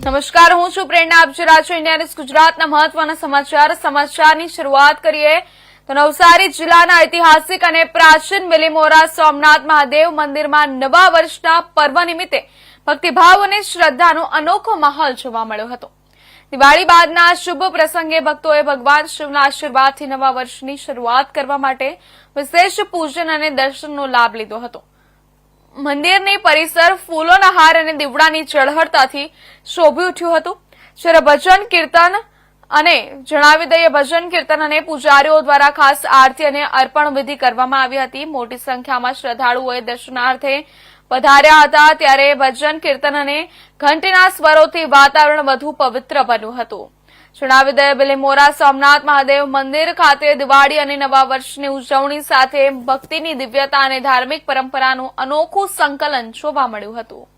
નમસ્કાર, હું છું પ્રેરણા. આપ ઇન્ડિયાની છો ઇન્ડિયા ગુજરાતના મહત્વના સમાચાર. સમાચારની શરૂઆત કરીએ તો નવસારી જિલ્લાના ઐતિહાસિક અને પ્રાચીન મિલીમોરા સોમનાથ મહાદેવ મંદિરમાં નવા વર્ષના પર્વ નિમિત્તે ભક્તિભાવ અને શ્રદ્ધાનો અનોખો માહોલ જોવા મળ્યો હતો. દિવાળી બાદના શુભ પ્રસંગે ભક્તોએ ભગવાન શિવના આશીર્વાદથી નવા વર્ષની શરૂઆત કરવા માટે વિશેષ પૂજન અને દર્શનનો લાભ લીધો હતો. મંદિરની પરિસર ફૂલોના હાર અને દીવડાની ચળહળતાથી શોભી ઉઠ્યું હતું. જ્યારે ભજન કીર્તન અને જણાવી દઈએ, ભજન કીર્તન અને પૂજારીઓ દ્વારા ખાસ આરતી અને અર્પણ વિધિ કરવામાં આવી હતી. મોટી સંખ્યામાં શ્રદ્ધાળુઓએ દર્શનાર્થે પધાર્યા હતા. ત્યારે ભજન કીર્તન અને ઘંટીના સ્વરોથી વાતાવરણ વધુ પવિત્ર બન્યું હતું. જણાવી દઈએ બિલીમોરા સોમનાથ, મહાદેવ મંદિર ખાતે દિવાળી અને નવા વર્ષની ઉજવણી સાથે ભક્તિની દિવ્યતા અને ધાર્મિક પરંપરાનું અનોખું સંકલન જોવા મળ્યું હતું.